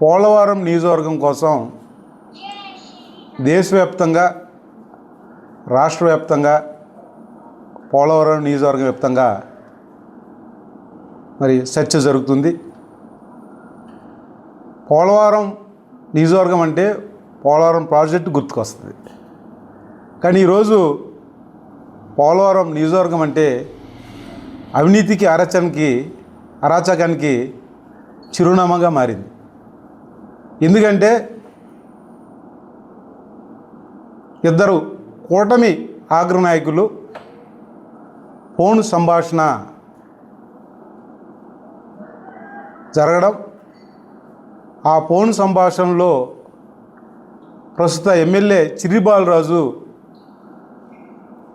పోలవరం నియోజకవర్గం కోసం దేశవ్యాప్తంగా రాష్ట్ర వ్యాప్తంగా పోలవరం నియోజకవర్గం వ్యాప్తంగా మరి చర్చ జరుగుతుంది. పోలవరం నియోజకవర్గం అంటే పోలవరం ప్రాజెక్టు గుర్తుకొస్తుంది. కానీ ఈరోజు పోలవరం నియోజకవర్గం అంటే అవినీతికి అరచనకి అరాచకానికి చిరునామాగా మారింది. ఎందుకంటే ఇద్దరు కూటమి అగ్రనాయకులు ఫోన్ సంభాషణ జరగడం ఆ ఫోన్ సంభాషణలో ప్రస్తుత ఎమ్మెల్యే చిరిబాలరాజు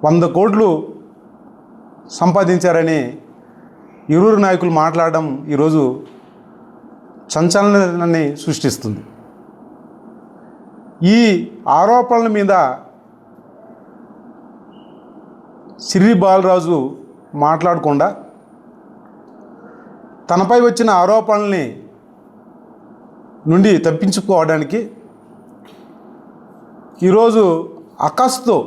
వంద కోట్లు సంపాదించారని ఇరువురు నాయకులు మాట్లాడడం ఈరోజు సంచలనాన్ని సృష్టిస్తుంది. ఈ ఆరోపణల మీద సిరి బాలరాజు మాట్లాడకుండా తనపై వచ్చిన ఆరోపణల్ని నుండి తప్పించుకోవడానికి ఈరోజు అకస్తో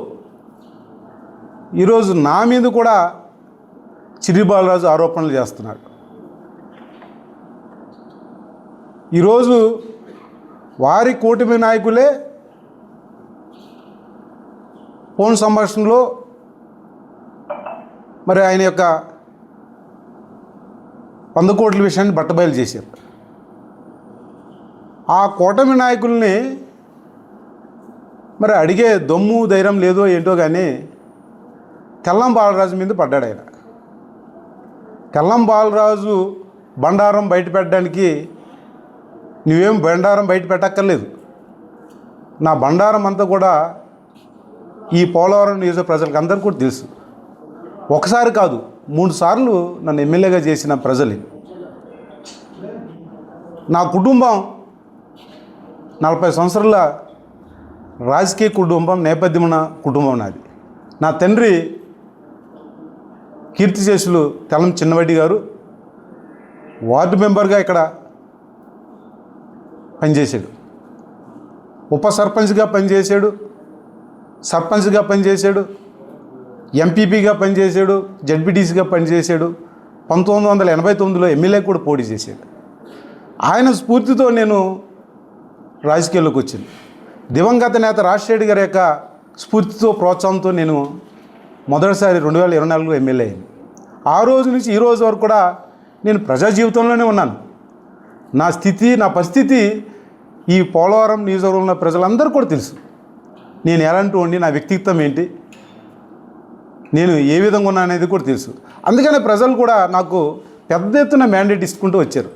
ఈరోజు నా మీద కూడా చిరి బాలరాజు ఆరోపణలు చేస్తున్నాడు ఈరోజు వారి కూటమి నాయకులే ఫోన్ సంభాషణలో మరి ఆయన యొక్క వంద కోట్ల విషయాన్ని బట్టబయలు చేశారు. ఆ కూటమి నాయకుల్ని మరి అడిగే దొమ్ము ధైర్యం లేదో ఏంటో కానీ తెల్లం బాలరాజు మీద పడ్డాడు ఆయన. తెల్లం బాలరాజు బండారం బయట పెట్టడానికి నువ్వేం బండారం బయట పెట్టక్కర్లేదు. నా బండారం అంతా కూడా ఈ పోలవరం నియోజక ప్రజలకు అందరికీ కూడా తెలుసు. ఒకసారి కాదు మూడు సార్లు నన్ను ఎమ్మెల్యేగా చేసిన ప్రజలు. నా కుటుంబం నలభై సంవత్సరాల రాజకీయ కుటుంబం నేపథ్యమున కుటుంబం నాది. నా తండ్రి కీర్తిశేషులు తెలం చిన్నవడ్డి గారు వార్డు మెంబర్గా ఇక్కడ పనిచేశాడు. ఉప సర్పంచ్గా పనిచేశాడు సర్పంచ్గా పనిచేశాడు ఎంపీపీగా పనిచేశాడు జడ్పీటీసీగా పనిచేశాడు పంతొమ్మిది వందల ఎనభై తొమ్మిదిలో ఎమ్మెల్యే కూడా పోటీ చేశాడు. ఆయన స్ఫూర్తితో నేను రాజకీయాల్లోకి వచ్చింది. దివంగత నేత రాజశేఖర్ గారి యొక్క స్ఫూర్తితో ప్రోత్సాహంతో నేను మొదటిసారి రెండు వేల ఇరవై నాలుగులో ఎమ్మెల్యే అయింది ఆ రోజు నుంచి ఈ రోజు వరకు కూడా నేను ప్రజా జీవితంలోనే ఉన్నాను. నా స్థితి నా పరిస్థితి ఈ పోలవరం నియోజకవర్గంలో ప్రజలందరూ కూడా తెలుసు. నేను ఎలాంటి వండి నా వ్యక్తిత్వం ఏంటి నేను ఏ విధంగా ఉన్నా అనేది కూడా తెలుసు. అందుకనే ప్రజలు కూడా నాకు పెద్ద ఎత్తున మ్యాండేట్ ఇచ్చుకుంటూ వచ్చారు.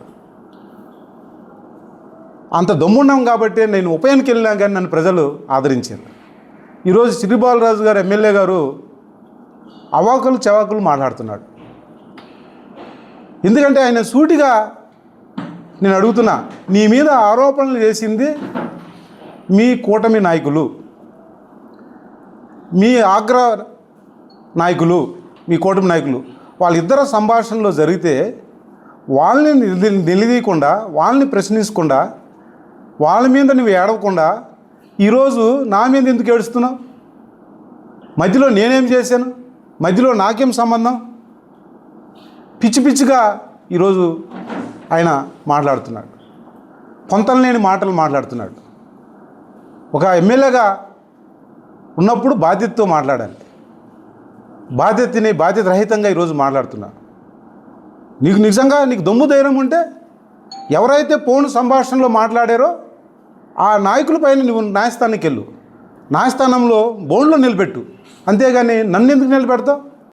అంత దమ్మున్నాం కాబట్టి నేను ఉప వెళ్ళినా కానీ నన్ను ప్రజలు ఆదరించారు. ఈరోజు శ్రీబాలరాజు గారు ఎమ్మెల్యే గారు అవాకులు చవాకులు మాట్లాడుతున్నాడు ఎందుకంటే ఆయన సూటిగా నేను అడుగుతున్నా నీ మీద ఆరోపణలు చేసింది మీ కూటమి నాయకులు. మీ ఆగ్ర నాయకులు మీ కూటమి నాయకులు వాళ్ళిద్దరు సంభాషణలో జరిగితే వాళ్ళని నిలదీయకుండా వాళ్ళని ప్రశ్నించకుండా వాళ్ళ మీద నువ్వు ఏడవకుండా ఈరోజు నా మీద ఎందుకు ఏడుస్తున్నావు? మధ్యలో నేనేం చేశాను? మధ్యలో నాకేం సంబంధం? పిచ్చి పిచ్చిగా ఈరోజు ఆయన మాట్లాడుతున్నాడు. పొంతలేని మాటలు మాట్లాడుతున్నాడు. ఒక ఎమ్మెల్యేగా ఉన్నప్పుడు బాధ్యతతో మాట్లాడాలి. బాధ్యతని బాధ్యత రహితంగా ఈరోజు మాట్లాడుతున్నా నీకు నిజంగా నీకు దమ్ము ధైర్యం ఉంటే ఎవరైతే ఫోన్ సంభాషణలో మాట్లాడారో ఆ నాయకుల పైన నువ్వు న్యాయస్థానానికి వెళ్ళు. న్యాయస్థానంలో బోన్లో నిలబెట్టు. అంతేగాని నన్ను ఎందుకు నిలబెడతావు?